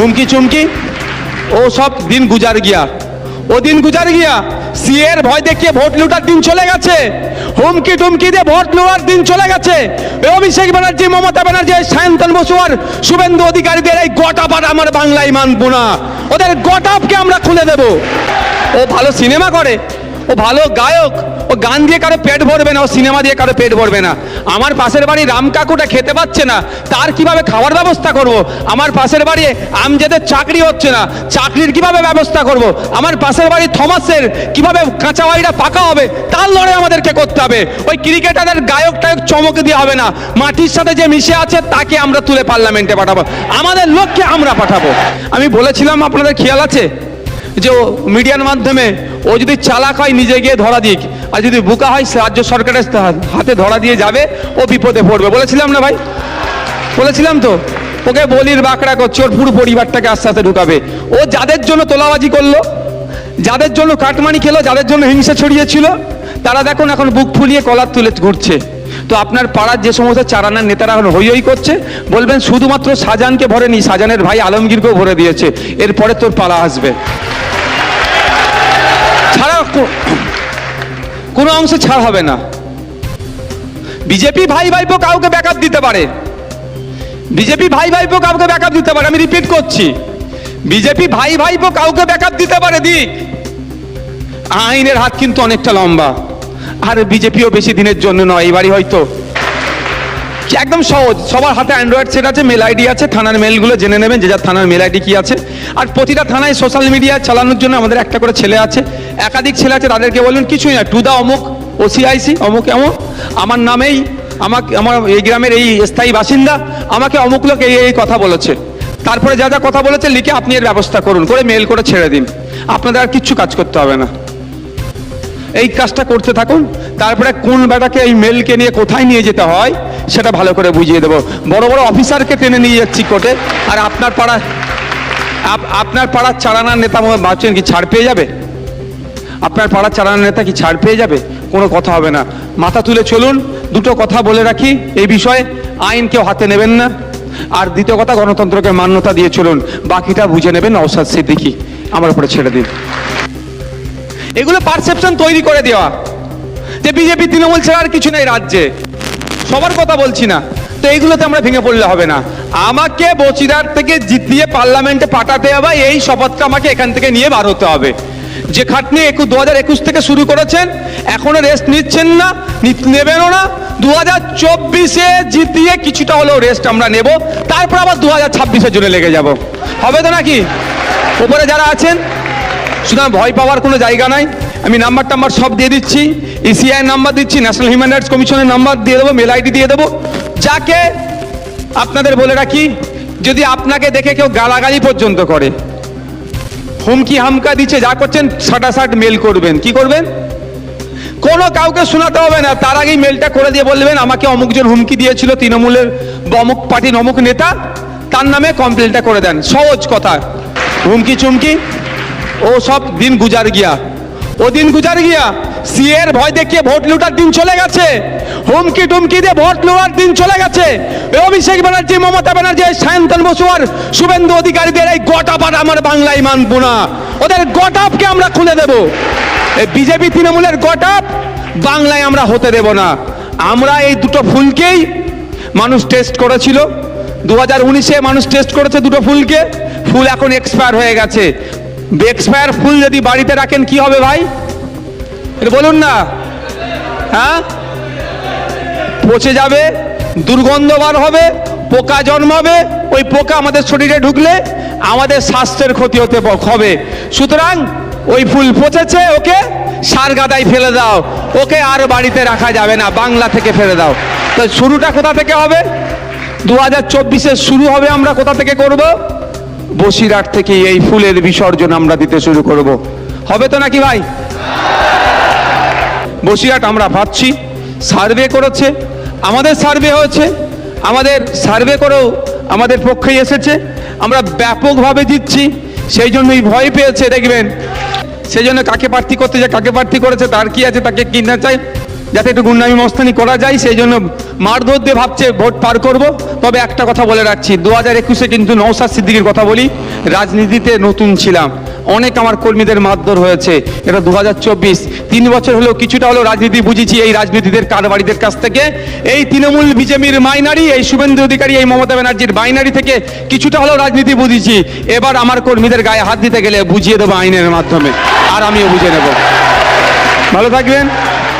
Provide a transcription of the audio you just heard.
হুমকি চুমকি, ও সব দিন গুজার গিয়া। ও দিন গুজার গিয়া, সিএর ভয় দেখিয়ে ভোট লুটার দিন চলে গেছে। হুমকি টুমকি দিয়ে ভোট লুটার দিন চলে গেছে। অভিষেক ব্যানার্জি, মমতা ব্যানার্জি সায়ন্তন বসু আর শুভেন্দু অধিকারীদের এই গোটাপাট আমার বাংলায় মানবো না। ওদের গোটাপকে আমরা খুলে দেব। ও ভালো সিনেমা করে ও ভালো গায়ক। ও গান দিয়ে কারও পেট ভরবে না, ও সিনেমা দিয়ে কারও পেট ভরবে না। আমার পাশের বাড়ি রাম কাকুটা খেতে পাচ্ছে না, তার কীভাবে খাওয়ার ব্যবস্থা করব। আমার পাশের বাড়ি আম আমজেদের চাকরি হচ্ছে না, চাকরির কীভাবে ব্যবস্থা করব। আমার পাশের বাড়ি থমাসের কীভাবে কাঁচা বাড়িটা পাকা হবে, তার লড়াই আমাদেরকে করতে হবে। ওই ক্রিকেটারের গায়ক টায়ক চমক দিয়ে হবে না, মাটির সাথে যে মিশে আছে তাকে আমরা তুলে পার্লামেন্টে পাঠাবো। আমাদের লক্ষ্যে আমরা পাঠাবো। আমি বলেছিলাম, আপনাদের খেয়াল আছে? যে মিডিয়ার মাধ্যমে ও যদি চালাক হয়, নিজে গিয়ে ধরা দিক আর যদি বোকা হয় রাজ্য সরকারের হাতে ধরা দিয়ে যাবে, ও বিপদে পড়বে। বলেছিলাম না ভাই? বলেছিলাম তো? ওকে বলির বাঁকড়া করছে, ওর পুরো পরিবারটাকে আস্তে আস্তে ঢুকাবে। ও যাদের জন্য তোলাবাজি করল, যাদের জন্য কাটমানি খেলো, যাদের জন্য হিংসা ছড়িয়েছিল, তারা দেখুন এখন বুক ফুলিয়ে কলার তুলে ঘুরছে। তো আপনার পাড়ার যে সমস্ত চারানার নেতারা এখন হই হই করছে, বলবেন শুধুমাত্র শাহজাহানকে ভরেনি শাহজাহানের ভাই আলমগীরকেও ভরে দিয়েছে। এরপরে তোর পালা আসবে। কোনো অংশে ছাড় হবে না। বিজেপি ভাই ভাইপো কাউকে ব্যাকআপ দিতে পারে। বিজেপি ভাই ভাইপো কাউকে ব্যাকআপ দিতে পারে, আমি রিপিট করছি। বিজেপি ভাই ভাইপো কাউকে ব্যাকআপ দিতে পারে, দিক। আইনের হাত কিন্তু অনেকটা লম্বা। আর বিজেপিও বেশি দিনের জন্য নয়, এবারই হয়তো। একদম সহজ। সবার হাতে অ্যান্ড্রয়েড সেট আছে মেল আইডি আছে, থানার মেলগুলো জেনে নেবেন, যে যার থানার মেল আইডি কি আছে। আর প্রতিটা থানায় সোশ্যাল মিডিয়া চালানোর জন্য আমাদের একটা করে ছেলে আছে। একাধিক ছেলে আছে, তাদেরকে বলুন কিছুই না টু দা অমুক ওসিআইসি অমুক এমন। আমার নামেই আমাকে, আমার এই গ্রামের এই স্থায়ী বাসিন্দা, আমাকে অমুক লোক এই এই কথা বলেছে। তারপরে যা যা কথা বলেছে, লিখে আপনি এর ব্যবস্থা করুন, করে মেল করে ছেড়ে দিন। আপনাদের আর কিচ্ছু কাজ করতে হবে না। এই কাজটা করতে থাকুন তারপরে কোন বেটাকে এই মেলকে নিয়ে কোথায় নিয়ে যেতে হয়, সেটা ভালো করে বুঝিয়ে দেবো। বড় বড় অফিসারকে টেনে নিয়ে যাচ্ছি কোর্টে। আর আপনার আপ- আপনার পাড়ার চালানার নেতা ভাবছেন কি ছাড় পেয়ে যাবে? আপনার পাড়ার চালানার নেতা কি ছাড় পেয়ে যাবে? কোনো কথা হবে না। মাথা তুলে চলুন, দুটো কথা বলে রাখি এই বিষয়ে। আইন কেউ হাতে নেবেন না। আর দ্বিতীয় কথা, গণতন্ত্রকে মান্যতা দিয়ে চলুন। বাকিটা বুঝে নেবেন নওসাদ সিদ্দিকি। আমার উপরে ছেড়ে দিন। এগুলো পারসেপশন তৈরি করে দেওয়া। যে বিজেপি, তৃণমূল ছাড়া আর কিছু নেই রাজ্যে। সবার কথা বলছি না। তো এইগুলোতে আমরা ভেঙে পড়লে হবে না। আমাকে বচিরার থেকে জিতিয়ে পার্লামেন্টে পাঠাতে হবে, এই শপথটা আমাকে এখান থেকে নিয়ে বার হতে হবে। যে খাটনি একু দু হাজার একুশ থেকে শুরু করেছেন, এখনও রেস্ট নিচ্ছেন না নেবেনও না। দু হাজার চব্বিশে জিতিয়ে কিছুটা হলেও রেস্ট আমরা নেব, তারপর আবার দু হাজার ছাব্বিশের জন্য লেগে যাব। হবে তো নাকি? উপরে যারা আছেন সুতরাং ভয় পাওয়ার কোনো জায়গা নাই। আমি নাম্বার টাম্বার সব দিয়ে দিচ্ছি ইসিআই নাম্বার দিচ্ছি ন্যাশনাল হিউম্যান রাইটস কমিশনের নাম্বার দিয়ে দেবো মেল আইডি দিয়ে দেবো। যাকে আপনাদের বলে রাখি, যদি আপনাকে দেখে কেউ গালাগালি পর্যন্ত করে, হুমকি হামকা দিচ্ছে, যা করছেন, সাটাসাট মেল করবেন। কি করবেন? কোনো কাউকে শোনাতে হবে না, তার আগেই মেলটা করে দিয়ে বলবেন আমাকে অমুকজন হুমকি দিয়েছিল, তৃণমূলের অমুক পার্টির অমুক নেতা, তার নামে কমপ্লেনটা করে দেন। সহজ কথা। হুমকি চুমকি, ও সব দিন গুজার গিয়া। ও দিন গুজার গিয়া সিএর ভয় দেখিয়ে ভোট লুটার দিন চলে গেছে। হুমকি টুমকি দিয়ে ভোট লুটার দিন চলে গেছে। অভিষেক ব্যানার্জি, মমতা ব্যানার্জি, সায়ন্তন বসু আর শুভেন্দু অধিকারীদের এই গোটাপাট আমার বাংলায় মানবো না। ওদের গোটাপকে আমরা খুলে দেব। এই বিজেপি তৃণমূলের গোটাপ বাংলায় আমরা হতে দেব না। আমরা এই দুটো ফুলকেই মানুষ টেস্ট করেছিল। দু হাজার উনিশে মানুষ টেস্ট করেছে দুটো ফুলকে। ফুল এখন এক্সপায়ার হয়ে গেছে। এক্সপায়ার ফুল যদি বাড়িতে রাখেন কি হবে ভাই? এটা বলুন না। হ্যাঁ? পচে যাবে, দুর্গন্ধ বার হবে, পোকা জন্মাবে, ওই পোকা আমাদের শরীরে ঢুকলে আমাদের স্বাস্থ্যের ক্ষতি হতে হবে। সুতরাং ওই ফুল পচেছে, ওকে সার গাদায় ফেলে দাও। ওকে আর বাড়িতে রাখা যাবে না, বাংলা থেকে ফেলে দাও। তো শুরুটা কোথা থেকে হবে? দু হাজার শুরু হবে আমরা কোথা থেকে করব? বসিরহাট থেকে এই ফুলের বিসর্জন আমরা দিতে শুরু করব। হবে তো নাকি ভাই? বসিরহাট আমরা ভাবছি, সার্ভে করেছে, আমাদের সার্ভে হয়েছে, আমাদের সার্ভে করেও আমাদের পক্ষেই এসেছে, আমরা ব্যাপকভাবে দিচ্ছি সেই জন্যই ভয় পেয়েছে, দেখবেন। সেই জন্য কাকে প্রার্থী করতে যায় কাকে প্রার্থী করেছে, তার কি আছে, তাকে কিনা চাই যাতে একটু গুন্ডামি মস্তানি করা যায়, সেই জন্য মারধর দিয়ে ভাবছে ভোট পার করব। তবে একটা কথা বলে রাখছি দু হাজার একুশে কিন্তু নৌসাদ সিদ্দিকির কথা বলি, রাজনীতিতে নতুন ছিলাম। অনেক আমার কর্মীদের মারধর হয়েছে, এটা দু হাজার চব্বিশ। তিন বছর হলেও কিছুটা হলেও রাজনীতি বুঝেছি এই রাজনীতিদের কারবারিদের কাছ থেকে। এই তৃণমূল বিজেপির মাইনারি, এই শুভেন্দু অধিকারী, এই মমতা ব্যানার্জির বাইনারি থেকে কিছুটা হলেও রাজনীতি বুঝেছি। এবার আমার কর্মীদের গায়ে হাত দিতে গেলে বুঝিয়ে দেবো আইনের মাধ্যমে, আর আমিও বুঝে নেব। ভালো থাকবেন।